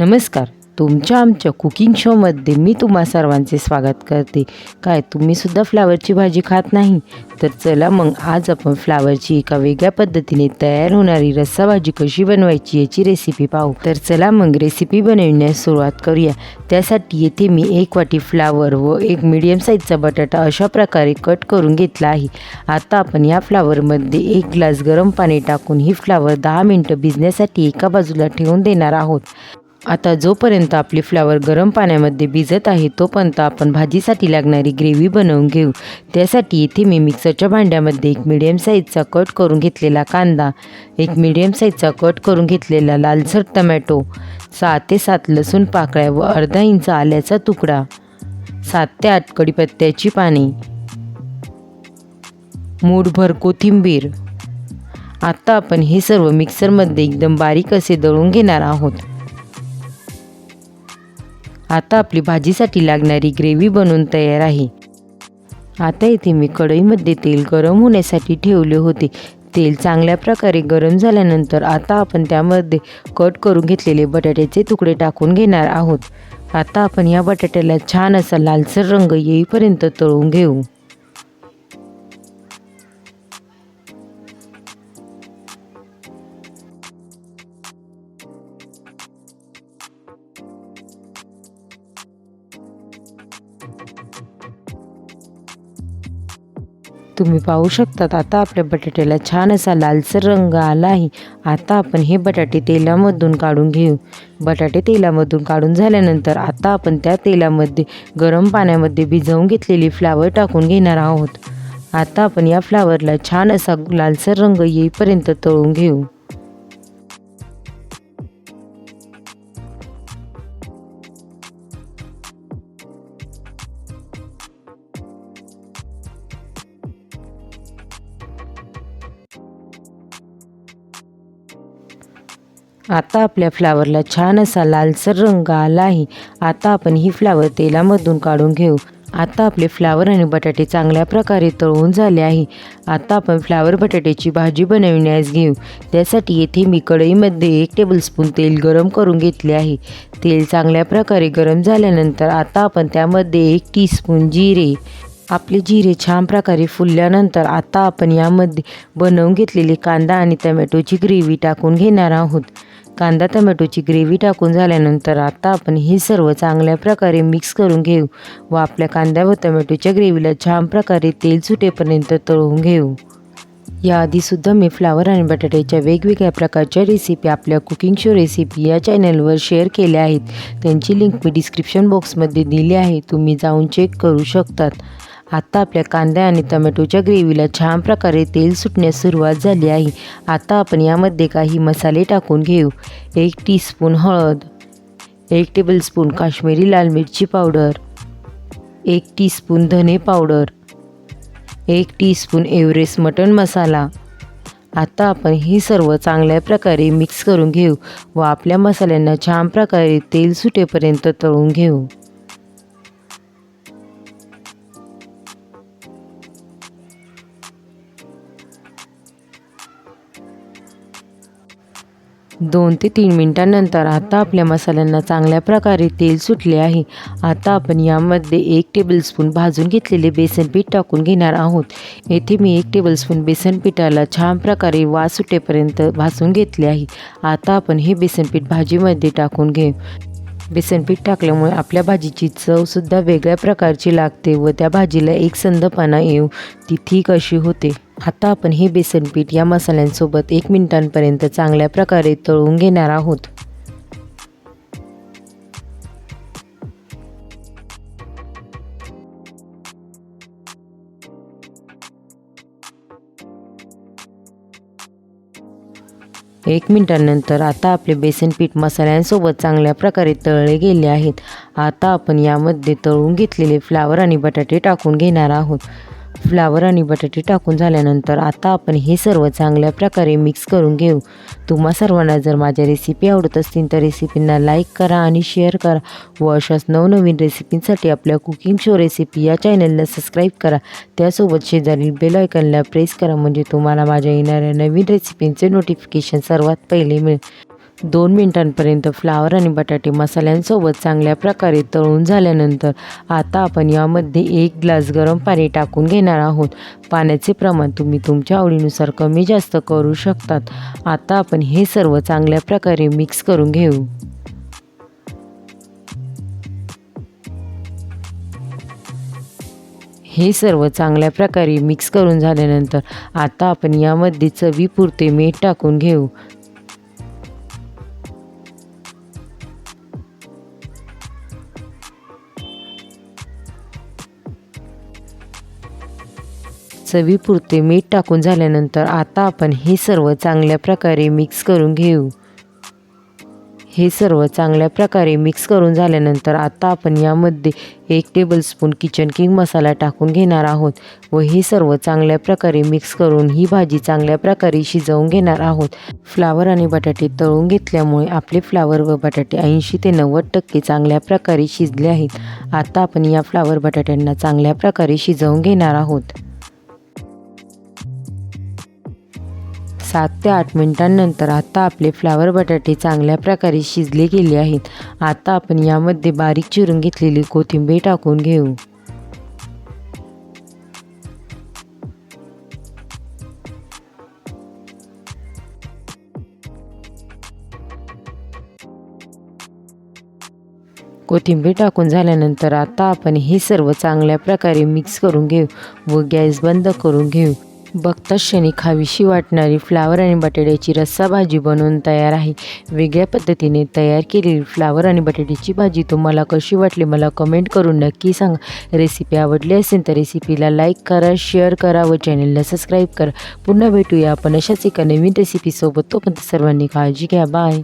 नमस्कार. तुमच्या आमच्या कुकिंग शोमध्ये मी तुम्हा सर्वांचे स्वागत करते. काय तुम्हीसुद्धा फ्लावरची भाजी खात नाही? तर चला मग आज आपण फ्लावरची एका वेगळ्या पद्धतीने तयार होणारी रस्सा भाजी कशी बनवायची याची रेसिपी पाहू. तर चला मग रेसिपी बनवण्यास सुरुवात करूया. त्यासाठी येथे मी एक वाटी फ्लावर व एक मीडियम साईजचा बटाटा अशा प्रकारे कट करून घेतला आहे. आता आपण या फ्लावरमध्ये एक ग्लास गरम पाणी टाकून ही फ्लावर दहा मिनटं भिजण्यासाठी एका बाजूला ठेवून देणार आहोत. आता जोपर्यंत आपली फ्लावर गरम पाण्यामध्ये भिजत आहे तोपर्यंत आपण भाजीसाठी लागणारी ग्रेव्ही बनवून घेऊ. त्यासाठी इथे मी मिक्सरच्या भांड्यामध्ये एक मिडियम साईजचा कट करून घेतलेला कांदा एक मिडियम साईजचा कट करून घेतलेला लालसर टमॅटो सहा ते सात लसूण पाकळ्या व अर्धा इंच आल्याचा तुकडा सात ते आठ कडीपत्त्याची पाने मूठभर कोथिंबीर. आत्ता आपण हे सर्व मिक्सरमध्ये एकदम बारीक असे दळून घेणार आहोत. आता आपली भाजीसाठी लागणारी ग्रेव्ही बनवून तयार आहे. आता इथे मी कढईमध्ये तेल गरम होण्यासाठी ठेवले होते. तेल चांगल्या प्रकारे गरम झाल्यानंतर आता आपण त्यामध्ये कट करून घेतलेले बटाट्याचे तुकडे टाकून घेणार आहोत. आता आपण या बटाट्याला छान असा लालसर रंग येईपर्यंत तळून घेऊ. तुम्ही पाहू शकतात आता आपल्या बटाट्याला छान असा लालसर रंग आला आहे. आता आपण हे बटाटे तेलामधून काढून घेऊ. बटाटे तेलामधून काढून झाल्यानंतर आता आपण त्या तेलामध्ये गरम पाण्यामध्ये भिजवून घेतलेली फ्लावर टाकून घेणार आहोत. आता आपण या फ्लावरला छान असा लालसर रंग येईपर्यंत तळून घेऊ. आता आपल्या फ्लावरला छान असा लालसर रंग आला आहे. आता आपण ही फ्लावर तेलामधून काढून घेऊ. आता आपले फ्लावर आणि बटाटे चांगल्या प्रकारे तळून झाले आहे. आता आपण फ्लावर बटाट्याची भाजी बनविण्यास घेऊ. त्यासाठी येथे मी कढईमध्ये एक टेबलस्पून तेल गरम करून घेतले आहे. तेल चांगल्या प्रकारे गरम झाल्यानंतर आता आपण त्यामध्ये एक टीस्पून जिरे. आपले जिरे छान प्रकारे फुलल्यानंतर आता आपण यामध्ये बनवून घेतलेले कांदा आणि टमॅटोची ग्रेव्ही टाकून घेणार आहोत. कांदा टमॅटोची ग्रेव्ही टाकून झाल्यानंतर आता आपण हे सर्व चांगल्या प्रकारे मिक्स करून घेऊ व आपल्या कांदा व टमॅटोच्या ग्रेव्हीला छान प्रकारे तेल सुटेपर्यंत तळून घेऊ. याआधीसुद्धा मी फ्लावर आणि बटाट्याच्या वेगवेगळ्या प्रकारच्या रेसिपी आपल्या कुकिंग शो रेसिपी या चॅनलवर शेअर केल्या आहेत. त्यांची लिंक मी डिस्क्रिप्शन बॉक्समध्ये दिली आहे. तुम्ही जाऊन चेक करू शकतात. आता आपल्या कांदे आणि टमॅटोच्या ग्रेव्हीला छान प्रकारे तेल सुटण्यास सुरुवात झाली आहे. आता आपण यामध्ये काही मसाले टाकून घेऊ. एक टीस्पून हळद एक टेबलस्पून काश्मीरी लाल मिरची पावडर एक टीस्पून धने पावडर एक टीस्पून एव्हरेस्ट मटण मसाला. आता आपण हे सर्व चांगल्या प्रकारे मिक्स करून घेऊ व आपल्या मसाल्यांना छान प्रकारे तेल सुटेपर्यंत तळून घेऊ. दोन ते तीन मिनटानंतर आता आपल्या मसाल्यांना चांगल्या प्रकारे तेल सुटले आहे. आता आपण यामध्ये एक टेबलस्पून भाजून घेतलेले बेसन पीठ टाकून घेणार आहोत. येथे मी एक टेबलस्पून बेसन पिठाला छान प्रकारे वास सुटेपर्यंत भाजून घेतले आहे. आता आपण हे बेसन पीठ भाजीमध्ये टाकून घेऊ. बेसनपीठ टाकल्यामुळे आपल्या भाजीची चवसुद्धा वेगळ्या प्रकारची लागते व त्या भाजीला एक संदपणा येऊ ती ठीक अशी होते. आता आपण हे बेसनपीठ या मसाल्यांसोबत एक मिनिटांपर्यंत चांगल्या प्रकारे तळून घेणार आहोत. एक मिनटानंतर आता आपले बेसन पीठ मसाल्यांसोबत चांगल्या प्रकारे तळले गेले आहेत. आता आपण यामध्ये तळून घेतलेले फ्लावर आणि बटाटे टाकून घेणार आहोत. फ्लावर आणि बटाटे टाकून झाल्यानंतर आता आपण हे सर्व चांगल्या प्रकारे मिक्स करून घेऊ. तुम्हा सर्वांना जर माझ्या रेसिपी आवडत असतील तर रेसिपींना लाईक करा आणि शेअर करा व अशाच नवनवीन रेसिपींसाठी आपल्या कुकिंग शो रेसिपी या चॅनलला सबस्क्राईब करा. त्यासोबत शेजारील बेल आयकनला प्रेस करा म्हणजे तुम्हाला माझ्या येणाऱ्या नवीन रेसिपींचे नोटिफिकेशन सर्वात पहिले मिळेल. दोन मिनिटांपर्यंत फ्लावर आणि बटाटे मसाल्यांसोबत चांगल्या प्रकारे तळून झाल्यानंतर आता आपण यामध्ये एक ग्लास गरम पाणी टाकून घेणार आहोत. पाण्याचे प्रमाण तुम्ही तुमच्या आवडीनुसार कमी जास्त करू शकतात. आता आपण हे सर्व चांगल्या प्रकारे मिक्स करून घेऊ. हे सर्व चांगल्या प्रकारे मिक्स करून झाल्यानंतर आता आपण यामध्ये चवीपुरते मीठ टाकून घेऊ. चवीपुरते मीठ टाकून झाल्यानंतर आता आपण हे सर्व चांगल्या प्रकारे मिक्स करून घेऊ. हे सर्व चांगल्या प्रकारे मिक्स करून झाल्यानंतर आता आपण यामध्ये एक टेबलस्पून किचन किंग मसाला टाकून घेणार आहोत व हे सर्व चांगल्या प्रकारे मिक्स करून ही भाजी चांगल्या प्रकारे शिजवून घेणार आहोत. फ्लावर आणि बटाटे तळून घेतल्यामुळे आपले फ्लावर व बटाटे ऐंशी ते नव्वद टक्के चांगल्या प्रकारे शिजले आहेत. आता आपण या फ्लावर बटाट्यांना चांगल्या प्रकारे शिजवून घेणार आहोत. सात ते आठ मिनिटांनंतर आता आपले फ्लावर बटाटे चांगल्या प्रकारे शिजले गेले आहेत. आता आपण यामध्ये बारीक चिरून घेतलेली कोथिंबीर टाकून घेऊ. कोथिंबीर टाकून झाल्यानंतर आता आपण हे सर्व चांगल्या प्रकारे मिक्स करून घेऊ व गॅस बंद करून घेऊ. बघताच क्षणी खावीशी वाटणारी फ्लावर आणि बटाट्याची रस्सा भाजी बनवून तयार आहे. वेगळ्या पद्धतीने तयार केलेली फ्लावर आणि बटाट्याची भाजी तुम्हाला कशी वाटली मला कमेंट करून नक्की सांगा. रेसिपी आवडली असेल तर रेसिपीला लाईक करा शेअर करा व चॅनलला सबस्क्राईब करा. पुन्हा भेटूया आपण अशाच एका नवीन रेसिपीसोबत तोपर्यंत सर्वांनी काळजी घ्या. बाय.